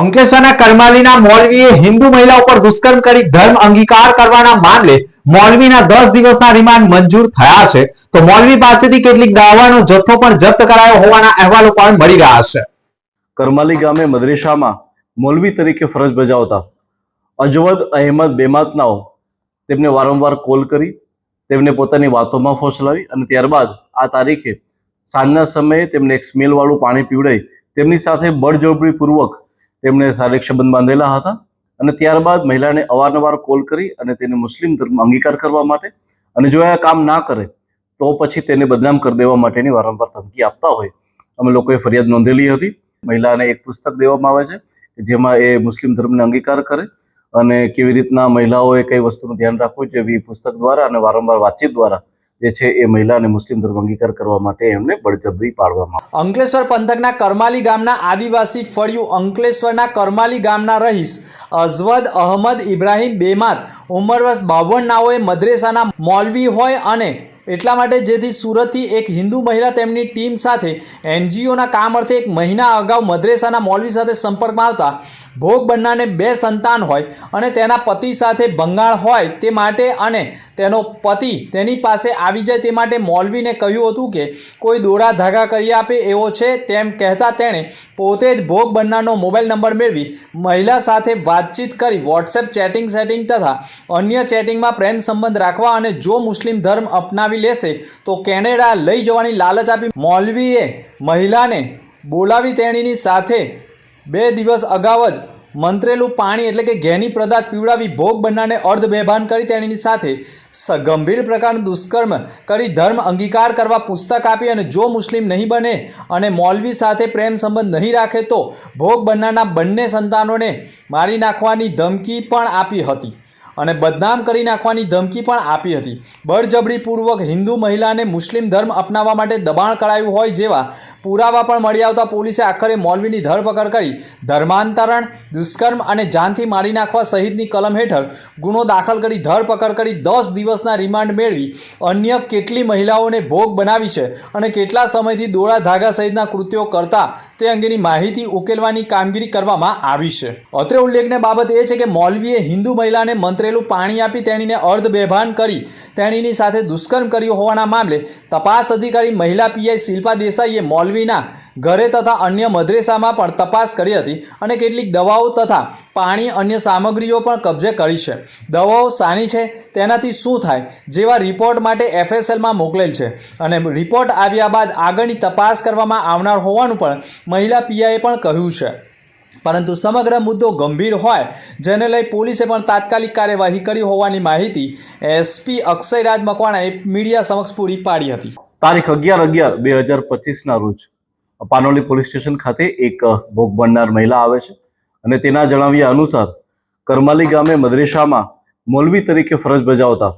અંકલેશ્વરના કરમાલીના મોલવીએ હિન્દુ મહિલા ઉપર દુષ્કર્મ કરી ધર્મ અંગીકાર કરવાના મામલે મોલવીના દસ દિવસના રિમાન્ડ મંજૂર થયા છે. તો મોલવી પાસેથી કેટલીક દાવાનો જથ્થો પણ જપ્ત કરાયો હોવાના અહેવાલો પણ મળી રહ્યા છે. કરમાલી ગામે મદરેસામાં મોલવી તરીકે ફરજ બજાવતા અજવદ અહેમદ બેમાતનાઓ તેમને વારંવાર કોલ કરી, તેમને પોતાની વાતોમાં ફોસલાવી અને ત્યારબાદ આ તારીખે સાંજના સમયે તેમને એક સ્મેલવાળું પાણી પીવડાવી તેમની સાથે બળજબરીપૂર્વક તેમણે શારીરિક સંબંધ બાંધેલા હતા અને ત્યારબાદ મહિલાને અવારનવાર કોલ કરી અને તેને મુસ્લિમ ધર્મ અંગીકાર કરવા માટે અને જો આ કામ ના કરે, તો પછી તેને બદનામ કરી દેવા માટેની વારંવાર ધમકી આપતા હોય. અમે લોકોએ ફરિયાદ નોંધેલી હતી. મહિલાને એક પુસ્તક દેવામાં આવે છે કે જેમાં એ મુસ્લિમ ધર્મને અંગીકાર કરે અને કેવી રીતના મહિલાઓએ કઈ વસ્તુનું ધ્યાન રાખવું જોઈએ પુસ્તક દ્વારા અને વારંવાર વાતચીત દ્વારા જે છે એ મહિલાને મુસ્લિમ ધર્મ અંગીકાર કરવા માટે એમને બળજબરી પાડવામાં અંકલેશ્વર પંથકના કરમાલી ગામના આદિવાસી ફળિયું અંકલેશ્વરના કરમાલી ગામના રહીશ અઝવદ અહમદ ઇબ્રાહીમ બેમાત ઉંમર વર્ષ બાવન હોય, મદ્રેસાના મોલવી હોય અને એટલા માટે જેથી સુરતથી એક હિન્દુ મહિલા તેમની ટીમ સાથે એનજીઓના કામ અર્થે એક મહિના અગાઉ મદ્રેસાના મોલવી સાથે સંપર્કમાં આવતા ભોગ બનનારને બે સંતાન હોય અને તેના પતિ સાથે ભંગાણ હોય તે માટે અને તેનો પતિ તેની પાસે આવી જાય તે માટે મોલવીને કહ્યું હતું કે, કોઈ દોરા ધાગા કરી આપે એવો છે તેમ કહેતા તેણે પોતે જ ભોગ બનનારનો મોબાઈલ નંબર મેળવી મહિલા સાથે વાતચીત કરી વોટ્સએપ ચેટિંગ સેટિંગ તથા અન્ય ચેટિંગમાં પ્રેમ સંબંધ રાખવા અને જો મુસ્લિમ ધર્મ અપનાવી લેશે, તો કેનેડા લઈ જવાની લાલચ આપી. મૌલવીએ મહિલાને બોલાવી તેણીની સાથે બે દિવસ અગાઉ જ મંત્રેલું પાણી એટલે કે ઘેની પદાર્થ પીવડાવી ભોગ બનનારને અર્ધ બેભાન કરી તેણીની સાથે ગંભીર પ્રકારનું દુષ્કર્મ કરી ધર્મ અંગીકાર કરવા પુસ્તક આપી અને જો મુસ્લિમ નહીં બને અને મૌલવી સાથે પ્રેમ સંબંધ નહીં રાખે તો ભોગ બનનારના બંને સંતાનોને મારી નાખવાની ધમકી પણ આપી હતી. અને બદનામ કરી નાખવાની ધમકી પણ આપી હતી. બળજબરીપૂર્વક હિન્દુ મહિલાને મુસ્લિમ ધર્મ અપનાવવા માટે દબાણ કરાયું હોય જેવા પુરાવા પણ મળી આવતા પોલીસે આખરે મૌલવીની ધરપકડ કરી ધર્માંતરણ, દુષ્કર્મ અને જાનથી મારી નાખવા સહિતની કલમ હેઠળ ગુનો દાખલ કરી ધરપકડ કરી દસ દિવસના રિમાન્ડ મેળવી અન્ય કેટલી મહિલાઓને ભોગ બનાવી છે અને કેટલા સમયથી દોરા ધાગા સહિતના કૃત્યો કરતા તે અંગેની માહિતી ઉકેલવાની કામગીરી કરવામાં આવી છે. અત્રે ઉલ્લેખને બાબત એ છે કે મૌલવીએ હિન્દુ મહિલાને મંત્રેલું પાણી આપી તેણીને અર્ધ બેભાન કરી તેણીની સાથે દુષ્કર્મ કર્યું હોવાના મામલે તપાસ અધિકારી મહિલા પીઆઈ શિલ્પા દેસાઈએ મૌલવીના ઘરે તથા અન્ય મદ્રેસામાં પણ તપાસ કરી હતી અને કેટલીક દવાઓ તથા પાણી અન્ય સામગ્રીઓ પણ કબજે કરી છે. દવાઓ સાની છે, તેનાથી શું થાય, જેવા રિપોર્ટ માટે એફએસએલમાં મોકલેલ છે. અને રિપોર્ટ આવ્યા બાદ આગળની તપાસ કરવામાં આવનાર હોવાનું પણ મહિલા પીઆઈએ પણ કહ્યું છે. પરંતુ સમગ્ર મુદ્દો ગંભીર હોય, જેને લઈ પોલીસે પણ તાત્કાલિક કાર્યવાહી કરી હોવાની માહિતી એસપી અક્ષયરાજ મકવાણાએ મીડિયા સમક્ષ પૂરી પાડી હતી. તારીખ અગિયાર અગિયાર બે હજાર પચીસના રોજ પાનોલી પોલીસ સ્ટેશન ખાતે એક ભોગ બનનાર મહિલા આવે છે અને તેના જણાવ્યા અનુસાર કરમાલી ગામે મદરેસામાં મૌલવી તરીકે ફરજ બજાવતા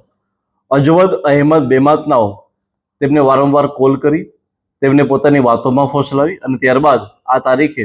અજવદ અહેમદ બેમાતનાઓ તેમને વારંવાર કોલ કરી, તેમને પોતાની વાતોમાં ફોસલાવી અને ત્યારબાદ આ તારીખે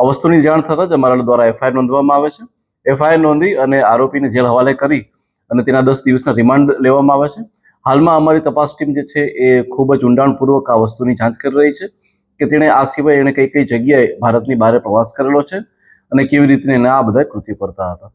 આ વસ્તુની જાણ થતાં જ અમારા દ્વારા એફઆઈઆર નોંધવામાં આવે છે. એફઆઈઆર નોંધી અને આરોપીને જેલ હવાલે કરી અને તેના દસ દિવસના રિમાન્ડ લેવામાં આવે છે. હાલમાં અમારી તપાસ ટીમ જે છે એ ખૂબ જ ઊંડાણપૂર્વક આ વસ્તુની જાંચ કરી રહી છે કે તેણે આ સિવાય એણે કઈ કઈ જગ્યાએ ભારતની બહાર પ્રવાસ કરેલો છે અને કેવી રીતે એના આ બધા કૃત્ય કરતા હતા.